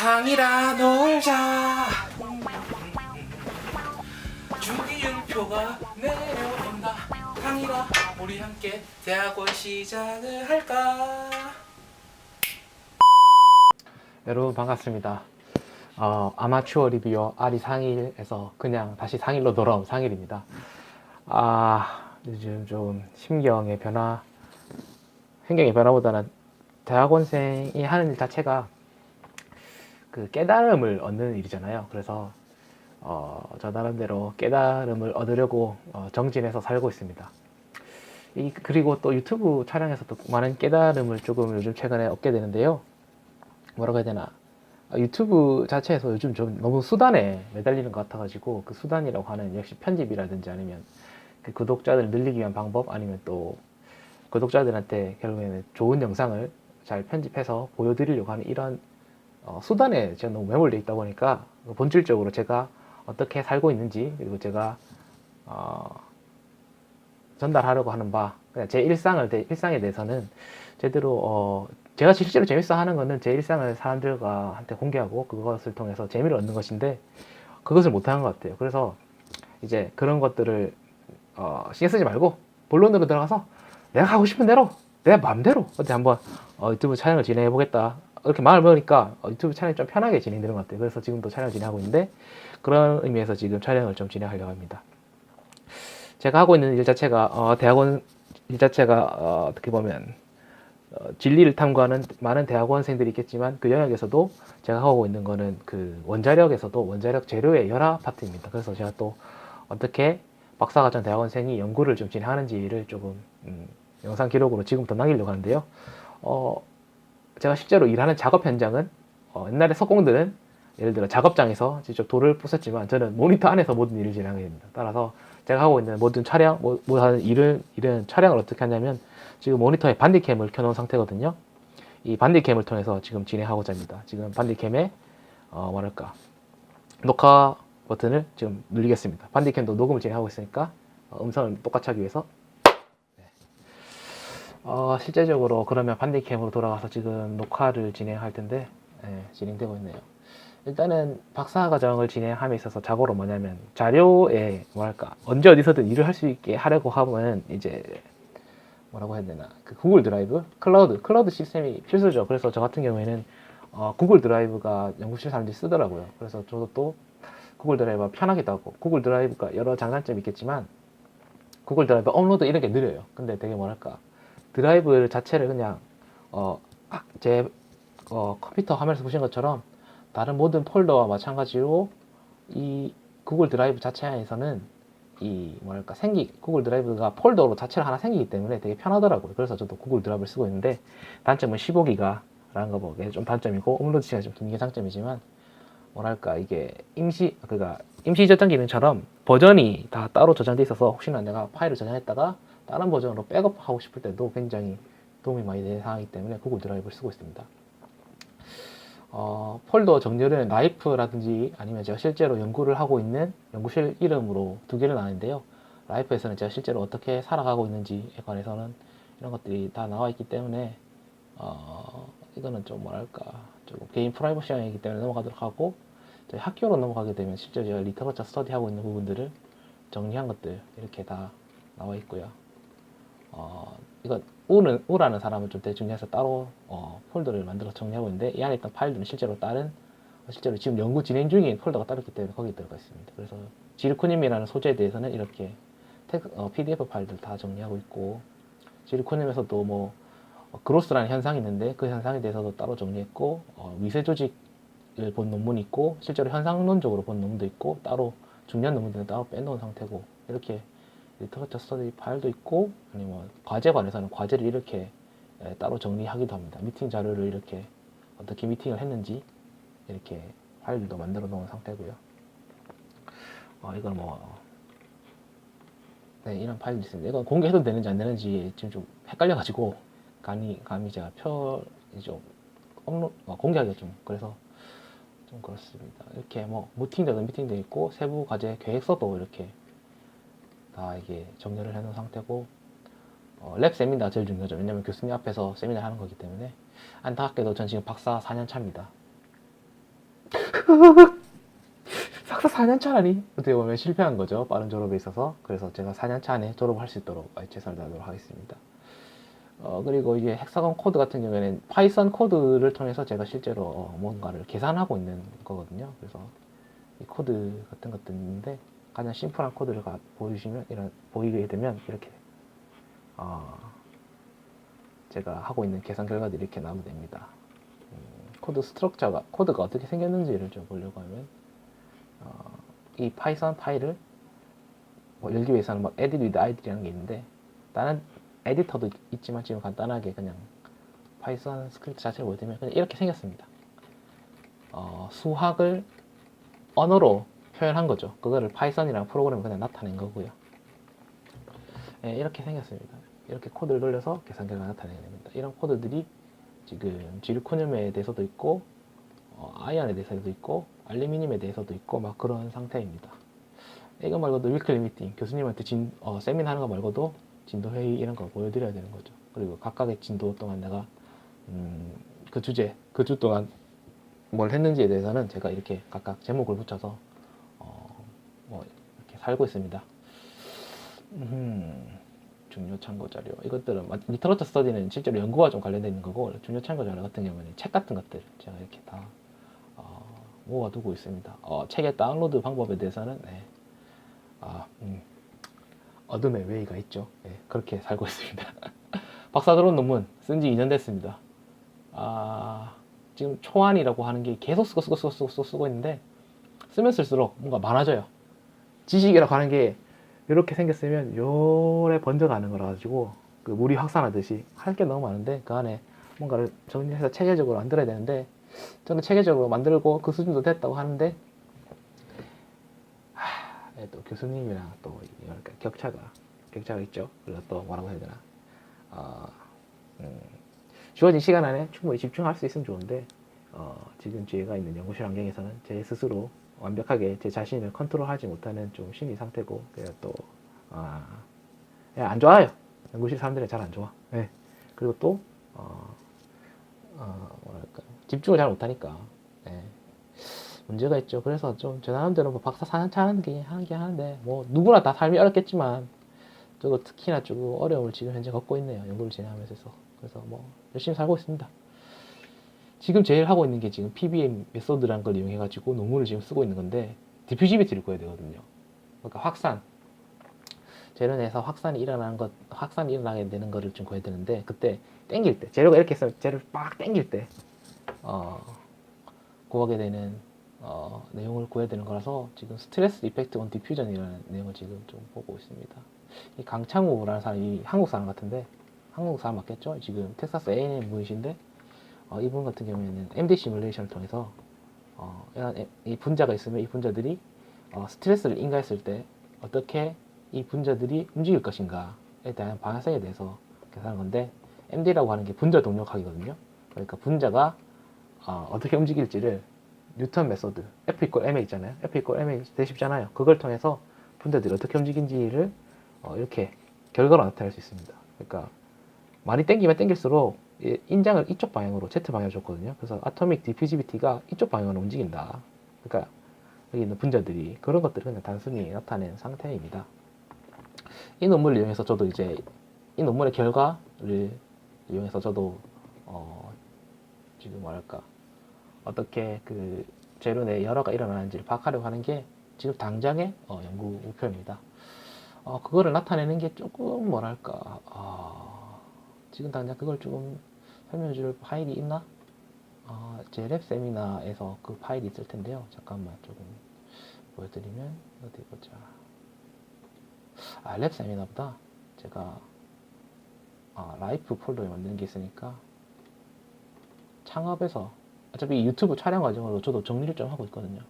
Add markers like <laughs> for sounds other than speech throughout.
상이라 놀자. 주기율표가 내려온다. 상이라 우리 함께 대학원 시작을 할까? 여러분 반갑습니다. 어, 아마추어 리뷰어 아리 상일에서 그냥 다시 상일로 돌아온 상일입니다. 아 요즘 좀 심경의 변화 심경의 변화보다는 대학원생이 하는 일 자체가 그 깨달음을 얻는 일이잖아요. 그래서 어, 저 나름대로 깨달음을 얻으려고 어, 정진해서 살고 있습니다. 이, 그리고 또 유튜브 촬영에서 또 많은 깨달음을 조금 요즘 최근에 얻게 되는데요. 뭐라고 해야 되나? 어, 유튜브 자체에서 요즘 좀 너무 수단에 매달리는 것 같아가지고 그 수단이라고 하는 역시 편집이라든지 아니면 그 구독자들 늘리기 위한 방법 아니면 또 구독자들한테 결국에는 좋은 영상을 잘 편집해서 보여드리려고 하는 이런 어, 수단에 제가 너무 매몰돼 있다 보니까 본질적으로 제가 어떻게 살고 있는지 그리고 제가 어, 전달하려고 하는 바 그냥 제 일상을 대- 일상에 대해서는 제대로 어, 제가 실제로 재밌어 하는 거는 제 일상을 사람들과 한테 공개하고 그것을 통해서 재미를 얻는 것인데 그것을 못하는 것 같아요. 그래서 이제 그런 것들을 어, 신경 쓰지 말고 본론으로 들어가서 내가 하고 싶은 대로 내 마음대로 어디 한번 어, 유튜브 촬영을 진행해 보겠다 이렇게 마음을 먹으니까 어, 유튜브 촬영이 좀 편하게 진행되는 것 같아요. 그래서 지금도 촬영을 진행하고 있는데 그런 의미에서 지금 촬영을 좀 진행하려고 합니다. 제가 하고 있는 일 자체가 어, 대학원 일 자체가 어, 어떻게 보면 어, 진리를 탐구하는 많은 대학원생들이 있겠지만 그 영역에서도 제가 하고 있는 거는 그 원자력에서도 원자력 재료의 열화 파트입니다. 그래서 제가 또 어떻게 박사과정 대학원생이 연구를 좀 진행하는지를 조금 음, 영상 기록으로 지금부터 남기려고 하는데요. 어, 제가 실제로 일하는 작업 현장은 어, 옛날에 석공들은 예를 들어 작업장에서 직접 돌을 부쉈지만 저는 모니터 안에서 모든 일을 진행하게 됩니다. 따라서 제가 하고 있는 모든 촬영, 뭐, 뭐 하는 일을, 일은 촬영을 어떻게 하냐면 지금 모니터에 반디캠을 켜놓은 상태거든요. 이 반디캠을 통해서 지금 진행하고자 합니다. 지금 반디캠에 어, 뭐랄까 녹화 버튼을 지금 누르겠습니다. 반디캠도 녹음을 진행하고 있으니까 어, 음성을 똑같이 하기 위해서 어, 실제적으로 그러면 반디캠으로 돌아가서 지금 녹화를 진행할 텐데 예, 진행되고 있네요. 일단은 박사 과정을 진행함에 있어서 자고로 뭐냐면 자료에 뭐랄까 언제 어디서든 일을 할 수 있게 하려고 하면 이제 뭐라고 해야 되나 그 구글 드라이브 클라우드 클라우드 시스템이 필수죠. 그래서 저 같은 경우에는 어, 구글 드라이브가 연구실 사람들이 쓰더라고요. 그래서 저도 또 구글 드라이브가 편하기도 하고 구글 드라이브가 여러 장단점이 있겠지만 구글 드라이브 업로드 이런 게 느려요. 근데 되게 뭐랄까 드라이브 자체를 그냥 어, 아, 제 어, 컴퓨터 화면에서 보신 것처럼 다른 모든 폴더와 마찬가지로 이 구글 드라이브 자체 안에서는 이 뭐랄까 생기 구글 드라이브가 폴더로 자체를 하나 생기기 때문에 되게 편하더라고요. 그래서 저도 구글 드라이브를 쓰고 있는데 단점은 15기가라는 거 보기에 좀 단점이고 업로드 시간이 좀 긴 게 장점이지만 뭐랄까 이게 임시 그니까 임시 저장 기능처럼 버전이 다 따로 저장돼 있어서 혹시나 내가 파일을 저장했다가 다른 버전으로 백업하고 싶을 때도 굉장히 도움이 많이 되는 상황이기 때문에 구글 드라이브를 쓰고 있습니다. 어, 폴더 정렬은 라이프라든지 아니면 제가 실제로 연구를 하고 있는 연구실 이름으로 두 개를 나는데요. 라이프에서는 제가 실제로 어떻게 살아가고 있는지에 관해서는 이런 것들이 다 나와 있기 때문에 어, 이거는 좀 뭐랄까 조금 개인 프라이버시 영역이기 때문에 넘어가도록 하고 저희 학교로 넘어가게 되면 실제 제가 리터러처 스터디 하고 있는 부분들을 정리한 것들 이렇게 다 나와 있고요. 어, 이거 우는 우라는 사람을 좀 대충 해서 따로 어, 폴더를 만들어 정리하고 있는데 이 안에 있던 파일들은 실제로 다른 실제로 지금 연구 진행 중인 폴더가 따로 있기 때문에 거기에 들어가 있습니다. 그래서 지르코님이라는 소재에 대해서는 이렇게 텍, 어, PDF 파일들 다 정리하고 있고 지르코님에서도 뭐 어, 그로스라는 현상이 있는데 그 현상에 대해서도 따로 정리했고 어, 미세 조직을 본 논문이 있고 실제로 현상론적으로 본 논문도 있고 따로 중요한 논문들은 따로 빼놓은 상태고 이렇게 리터처 스터디 파일도 있고 아니면 과제 관해서는 과제를 이렇게 예, 따로 정리하기도 합니다. 미팅 자료를 이렇게 어떻게 미팅을 했는지 이렇게 파일들도 만들어 놓은 상태고요. 어, 이건 뭐 네, 이런 파일이 있습니다. 이건 공개해도 되는지 안 되는지 지금 좀 헷갈려가지고 감히 감히 제가 표좀 업로 어, 공개하기가 좀 그래서 좀 그렇습니다. 이렇게 뭐 미팅되든 미팅돼 있고 세부 과제 계획서도 이렇게 다 이게 정렬을 해놓은 상태고 어, 랩 세미나가 제일 중요하죠. 왜냐면 교수님 앞에서 세미나 하는 거기 때문에 안타깝게도 전 지금 박사 4년 차입니다. <laughs> 석사 4년 차라니 어떻게 보면 실패한 거죠. 빠른 졸업에 있어서. 그래서 제가 4년 차 안에 졸업할 수 있도록 최선을 다하도록 하겠습니다. 어, 그리고 이게 헥사건 코드 같은 경우에는 파이썬 코드를 통해서 제가 실제로 어, 뭔가를 계산하고 있는 거거든요. 그래서 이 코드 같은 있는데 가장 심플한 코드를 가- 보여주시면 이런 보이게 되면 이렇게 어, 제가 하고 있는 계산 결과들이 이렇게 나오게 됩니다. 음, 코드 스트럭처가 코드가 어떻게 생겼는지를 좀 보려고 하면 어, 이 파이썬 파일을 뭐 열기 위해서는 막 edit with id라는 게 있는데 다른 에디터도 있- 있지만 지금 간단하게 그냥 파이썬 스크립트 자체를 보여드리면 그냥 이렇게 생겼습니다. 어, 수학을 언어로 표현한 거죠. 그거를 파이썬이라는 프로그램을 그냥 나타낸 거고요. 예, 이렇게 생겼습니다. 이렇게 코드를 돌려서 계산 결과 나타내게 됩니다. 이런 코드들이 지금 지르코늄에 대해서도 있고 어, 아이언에 대해서도 있고 알루미늄에 대해서도 있고 막 그런 상태입니다. 이거 말고도 위클리 미팅 교수님한테 진, 어, 세미나 하는 거 말고도 진도 회의 이런 거 보여드려야 되는 거죠. 그리고 각각의 진도 동안 내가 음, 그 주제 그 주 동안 뭘 했는지에 대해서는 제가 이렇게 각각 제목을 붙여서 어, 뭐 이렇게 살고 있습니다. 음, 중요 참고 자료 이것들은 마- 리터러처 스터디는 실제로 연구와 좀 관련된 있는 거고 중요 참고 자료 같은 경우는 책 같은 것들 제가 이렇게 다 어, 모아두고 있습니다. 어, 책의 다운로드 방법에 대해서는 네. 아, 음, 어둠의 웨이가 있죠. 예, 그렇게 살고 있습니다. <laughs> 박사드론 논문 쓴 지 2년 됐습니다. 아, 지금 초안이라고 하는 게 계속 쓰고 쓰고 쓰고 쓰고, 쓰고 있는데 쓰면 쓸수록 뭔가 많아져요. 지식이라고 하는 게 이렇게 생겼으면 요래 번져가는 거라 가지고 그 물이 확산하듯이 할 게 너무 많은데 그 안에 뭔가를 정리해서 체계적으로 만들어야 되는데 저는 체계적으로 만들고 그 수준도 됐다고 하는데 하, 예, 또 교수님이랑 또 이렇게 격차가 격차가 있죠. 그래서 또 뭐라고 해야 되나 어, 음, 주어진 시간 안에 충분히 집중할 수 있으면 좋은데 어, 지금 제가 있는 연구실 환경에서는 제 스스로 완벽하게 제 자신을 컨트롤하지 못하는 좀 심리 상태고 그래서 또 아, 예, 안 좋아요. 연구실 사람들이 잘안 좋아. 예. 그리고 또 어, 어, 뭐랄까 집중을 잘 못하니까 예. 문제가 있죠. 그래서 좀 제 나름대로 뭐 박사 4년차 하는 게 하는 게 하는데 뭐 누구나 다 삶이 어렵겠지만 저도 특히나 조금 어려움을 지금 현재 겪고 있네요. 연구를 진행하면서 그래서 뭐 열심히 살고 있습니다. 지금 제일 하고 있는 게 지금 PBM 메소드라는 걸 이용해 가지고 논문을 지금 쓰고 있는 건데 디퓨지비티를 구해야 되거든요. 그러니까 확산 재료내에서 확산이 일어나는 것 확산이 일어나게 되는 거를 좀 구해야 되는데 그때 땡길 때 재료가 이렇게 있으면 재료를 빡 땡길 때 어, 구하게 되는 어, 내용을 구해야 되는 거라서 지금 스트레스 이펙트 온 디퓨전이라는 내용을 지금 좀 보고 있습니다. 이 강창우라는 사람이 한국 사람 같은데 한국 사람 맞겠죠? 지금 텍사스 A&M 분이신데 어, 이분 같은 경우에는 MD 시뮬레이션을 통해서 어, 이 분자가 있으면 이 분자들이 어, 스트레스를 인가했을 때 어떻게 이 분자들이 움직일 것인가에 대한 방향성에 대해서 계산한 건데 MD라고 하는 게 분자 동력학이거든요. 그러니까 분자가 어, 어떻게 움직일지를 뉴턴 메소드 F 이퀄 ma 있잖아요. F 이퀄 ma 되게 쉽잖아요. 그걸 통해서 분자들이 어떻게 움직인지를 어, 이렇게 결과로 나타낼 수 있습니다. 그러니까 많이 땡기면 땡길수록 이 인장을 이쪽 방향으로 Z 방향으로 줬거든요. 그래서 아토믹 디퓨지비티가 이쪽 방향으로 움직인다. 그러니까 여기 있는 분자들이 그런 것들을 그냥 단순히 나타낸 상태입니다. 이 논문을 이용해서 저도 이제 이 논문의 결과를 이용해서 저도 어 지금 뭐랄까 어떻게 그 재료 내 열화가 일어나는지를 파악하려고 하는 게 지금 당장의 어, 연구 목표입니다. 어, 그거를 나타내는 게 조금 뭐랄까 아, 지금 당장 그걸 조금 설명해줄 파일이 있나? 아, 제 랩 세미나에서 그 파일이 있을 텐데요. 잠깐만 조금 보여드리면 어디 보자. 아, 랩 세미나보다 제가 아, 라이프 폴더에 만드는 게 있으니까 창업에서 어차피 유튜브 촬영 과정으로 저도 정리를 좀 하고 있거든요.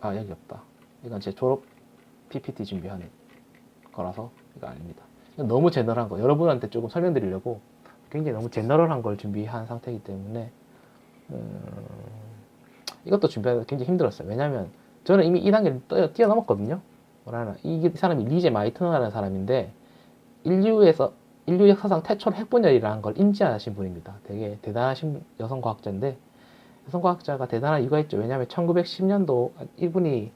아 여기 없다. 이건 제 졸업 PPT 준비하는 거라서 이거 아닙니다. 너무 제너럴한 거. 여러분한테 조금 설명드리려고 굉장히 너무 제너럴한 걸 준비한 상태이기 때문에 음, 이것도 준비하기가 굉장히 힘들었어요. 왜냐하면 저는 이미 이 단계를 뛰어- 뛰어넘었거든요. 뭐라나 이 사람이 리제 마이트너라는 사람인데 인류에서 인류 역사상 태초로 핵분열이라는 걸 인지하신 분입니다. 되게 대단하신 여성 과학자인데 여성 과학자가 대단한 이유가 있죠. 왜냐하면 1910년도 이분이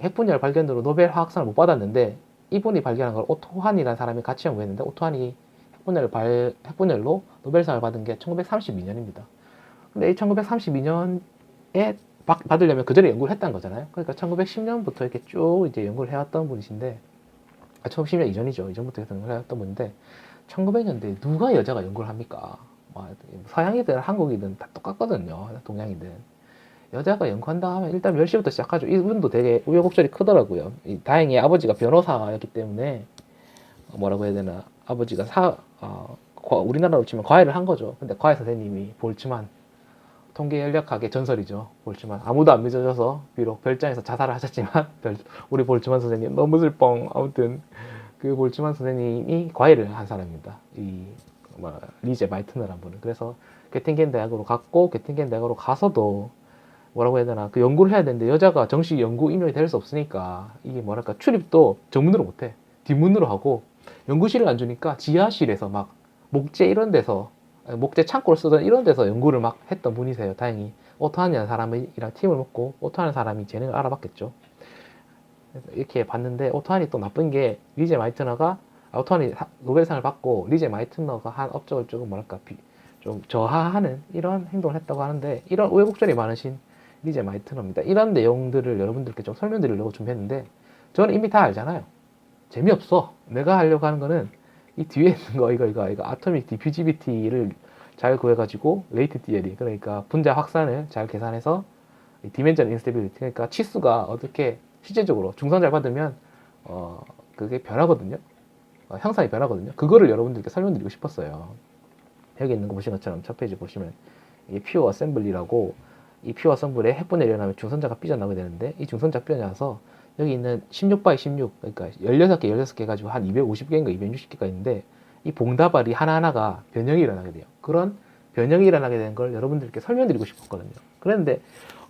핵분열 발견으로 노벨 화학상을 못 받았는데 이분이 발견한 걸 오토한이라는 사람이 같이 연구했는데 오토한이 핵분열 발 핵분열로 노벨상을 받은 게 1932년입니다. 근데 이 1932년에 받으려면 그 전에 연구를 했다는 거잖아요. 그러니까 1910년부터 이렇게 쭉 이제 연구를 해왔던 분이신데 아, 1910년 이전이죠. 이전부터 연구를 해왔던 분인데 1900년대에 누가 여자가 연구를 합니까? 뭐, 서양이든 한국이든 다 똑같거든요. 동양이든. 여자가 연구한다 하면 일단 10시부터 시작하죠. 이분도 되게 우여곡절이 크더라고요. 이, 다행히 아버지가 변호사였기 때문에 뭐라고 해야 되나 아버지가 사 어, 과- 우리나라로 치면 과외를 한 거죠. 근데 과외 선생님이 볼츠만 통계 연력학의 전설이죠. 볼츠만 아무도 안 믿어줘서 비록 별장에서 자살을 하셨지만 <laughs> 별- 우리 볼츠만 선생님 너무 슬뻥. 아무튼 그 볼츠만 선생님이 과외를 한 사람입니다. 이 뭐, 리제 마이트너라는 분은 그래서 게팅겐 대학으로 갔고 게팅겐 대학으로 가서도 뭐라고 해야 되나? 그 연구를 해야 되는데 여자가 정식 연구 인력이 될 수 없으니까 이게 뭐랄까? 출입도 정문으로 못해. 뒷문으로 하고 연구실을 안 주니까 지하실에서 막 목재 이런 데서 아니, 목재 창고를 쓰던 이런 데서 연구를 막 했던 분이세요. 다행히. 오토한이라는 사람이랑 팀을 먹고 오토하는 사람이 재능을 알아봤겠죠. 이렇게 봤는데 오토한이 또 나쁜 게 리제 마이트너가 아, 하- 노벨상을 받고 리제 마이트너가 한 업적을 조금 뭐랄까 비- 좀 저하하는 이런 행동을 했다고 하는데 이런 우여곡절이 많으신 리제 마이트너입니다. 이런 내용들을 여러분들께 좀 설명드리려고 준비했는데 저는 이미 다 알잖아요. 재미없어. 내가 하려고 하는 거는 이 뒤에 있는 거 이거 이거 이거 아토믹 디퓨지비티를 잘 구해가지고 레이트 디어리 그러니까 분자 확산을 잘 계산해서 디멘전 인스테빌리티 그러니까 치수가 어떻게 실제적으로 중성 잘 받으면 어 그게 변하거든요. 어, 형상이 변하거든요. 그거를 여러분들께 설명드리고 싶었어요. 여기 있는 거 보신 것처럼 첫 페이지 보시면 이게 퓨어 어셈블리라고 이 퓨어 어셈블에 핵분열이 일어나면 중선자가 삐져나오게 되는데 이 중선자가 삐져나와서 여기 있는 16 x 16 그러니까 16개 16개 가지고 한 250개인가 260개가 있는데 이 봉다발이 하나하나가 변형이 일어나게 돼요. 그런 변형이 일어나게 된 걸 여러분들께 설명드리고 싶었거든요. 그런데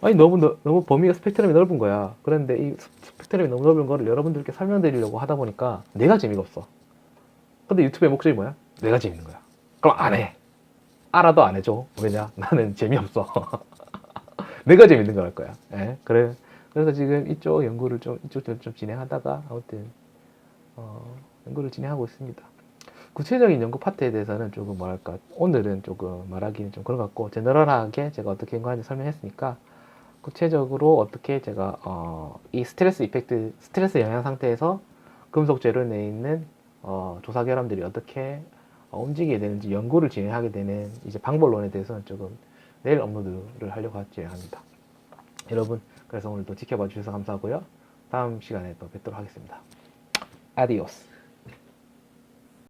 아니 너무 너, 너무 범위가 스펙트럼이 넓은 거야. 그런데 이 스- 스펙트럼이 너무 넓은 거를 여러분들께 설명드리려고 하다 보니까 내가 재미가 없어. 근데 유튜브의 목적이 뭐야? 내가 재밌는 거야. 그럼 안 해. 알아도 안 해줘. 왜냐? 나는 재미없어. <laughs> 내가 재밌는 걸 할 거야. 예, 그래. 그래서 지금 이쪽 연구를 좀 이쪽 좀, 좀 진행하다가 아무튼 어, 연구를 진행하고 있습니다. 구체적인 연구 파트에 대해서는 조금 뭐랄까 오늘은 조금 말하기는 좀 그런 것 같고 제너럴하게 제가 어떻게 연구하는지 설명했으니까 구체적으로 어떻게 제가 어, 이 스트레스 이펙트 스트레스 영향 상태에서 금속 재료에 있는 어, 조사 결함들이 어떻게 어, 움직이게 되는지 연구를 진행하게 되는 이제 방법론에 대해서는 조금 내일 업로드를 하려고 진행합니다. 여러분 그래서 오늘도 지켜봐 주셔서 감사하고요. 다음 시간에 또 뵙도록 하겠습니다. 아디오스.